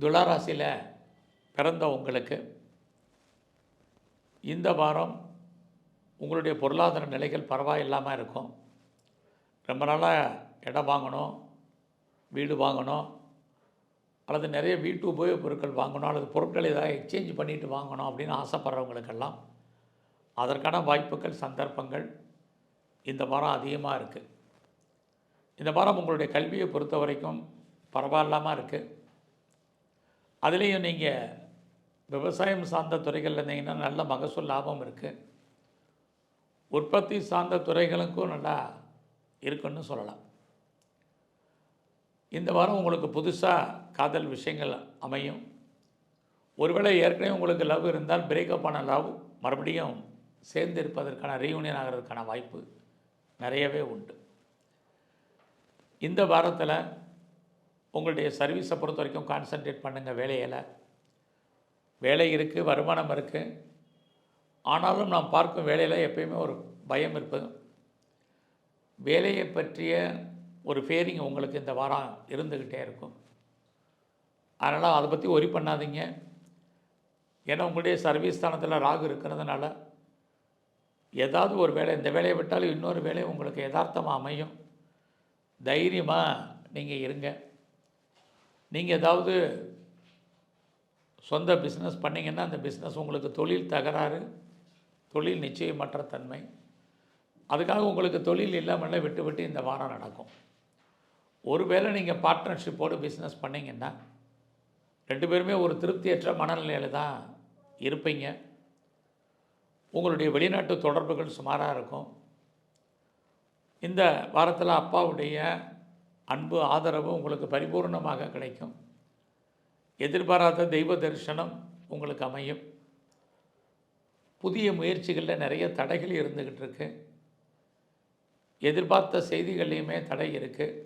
துளாராசியில் பிறந்த உங்களுக்கு இந்த வாரம் உங்களுடைய பொருளாதார நிலைகள் பரவாயில்லாமல் இருக்கும். ரொம்ப நாளாக இடம் வாங்கணும் வீடு வாங்கணும் அல்லது நிறைய வீட்டு உபயோகப் பொருட்கள் வாங்கணும் அல்லது பொருட்கள் ஏதாவது எக்ஸ்சேஞ்ச் பண்ணிட்டு வாங்கணும் அப்படின்னு ஆசைப்படுறவங்களுக்கெல்லாம் அதற்கான வாய்ப்புகள் சந்தர்ப்பங்கள் இந்த வாரம் அதிகமாக இருக்குது இந்த வாரம் உங்களுடைய கல்வியை பொறுத்த வரைக்கும் பரவாயில்லாமல் இருக்குது அதுலேயும் நீங்கள் விவசாயம் சார்ந்த துறைகளில் இருந்தீங்கன்னா நல்ல மகசூல் லாபம் இருக்குது உற்பத்தி சார்ந்த துறைகளுக்கும் நல்லா இருக்குன்னு சொல்லலாம். இந்த வாரம் உங்களுக்கு புதுசாக காதல் விஷயங்கள் அமையும். ஒருவேளை ஏற்கனவே உங்களுக்கு லவ் இருந்தால் பிரேக்கப் ஆன லவ் மறுபடியும் சேர்ந்து இருப்பதற்கான ரீயூனியன் ஆகிறதுக்கான வாய்ப்பு நிறையவே உண்டு. இந்த வாரத்தில் உங்களுடைய சர்வீஸை பொறுத்த வரைக்கும் கான்சன்ட்ரேட் பண்ணுங்கள் வேலையில் வேலை இருக்குது வருமானம் இருக்குது ஆனாலும் நாம் பார்க்கும் வேலையில் எப்பயுமே ஒரு பயம் இருப்பது. வேலையை பற்றிய ஒரு ஃபேரிங் உங்களுக்கு இந்த வாரம் இருந்துக்கிட்டே இருக்கும். அதனால் அதை பற்றி ஒரி பண்ணாதீங்க. ஏன்னா உங்களுடைய சர்வீஸ் ஸ்தானத்தில் ராகு இருக்கிறதுனால ஏதாவது ஒரு வேலை இந்த வேலையை விட்டாலும் இன்னொரு வேலை உங்களுக்கு யதார்த்தமாக அமையும். தைரியமாக நீங்கள் இருங்க. நீங்கள் ஏதாவது சொந்த பிஸ்னஸ் பண்ணிங்கன்னா அந்த பிஸ்னஸ் உங்களுக்கு தொழில் தகராறு தொழில் நிச்சயமற்ற தன்மை. அதுக்காக உங்களுக்கு தொழில் இல்லாமல் விட்டு விட்டு இந்த வாரம் நடக்கும். ஒருவேளை நீங்கள் பார்ட்னர்ஷிப்போடு பிஸ்னஸ் பண்ணிங்கன்னா ரெண்டு பேருமே ஒரு திருப்தியற்ற மனநிலையில் தான் இருப்பீங்க. உங்களுடைய வெளிநாட்டு தொடர்புகள் சுமாராக இருக்கும். இந்த வாரத்தில் அப்பாவுடைய அன்பு ஆதரவு உங்களுக்கு பரிபூர்ணமாக கிடைக்கும். எதிர்பாராத தெய்வ தரிசனம் உங்களுக்கு அமையும். புதிய முயற்சிகளில் நிறைய தடைகள் இருந்துக்கிட்டு இருக்கு. எதிர்பார்த்த செய்திகள்லையுமே தடை இருக்குது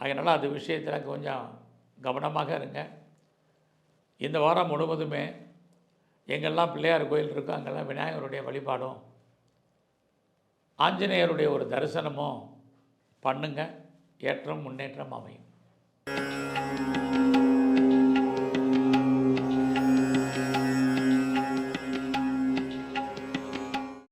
அதனால் அது விஷயத்தில் கொஞ்சம் கவனமாக இருங்க. இந்த வாரம் முழுவதுமே எங்கெல்லாம் பிள்ளையார் கோயில் இருக்கோ அங்கெல்லாம் விநாயகருடைய வழிபாடும் ஆஞ்சநேயருடைய ஒரு தரிசனமும் பண்ணுங்கள் ஏற்றம் முன்னேற்றம் அமையும்.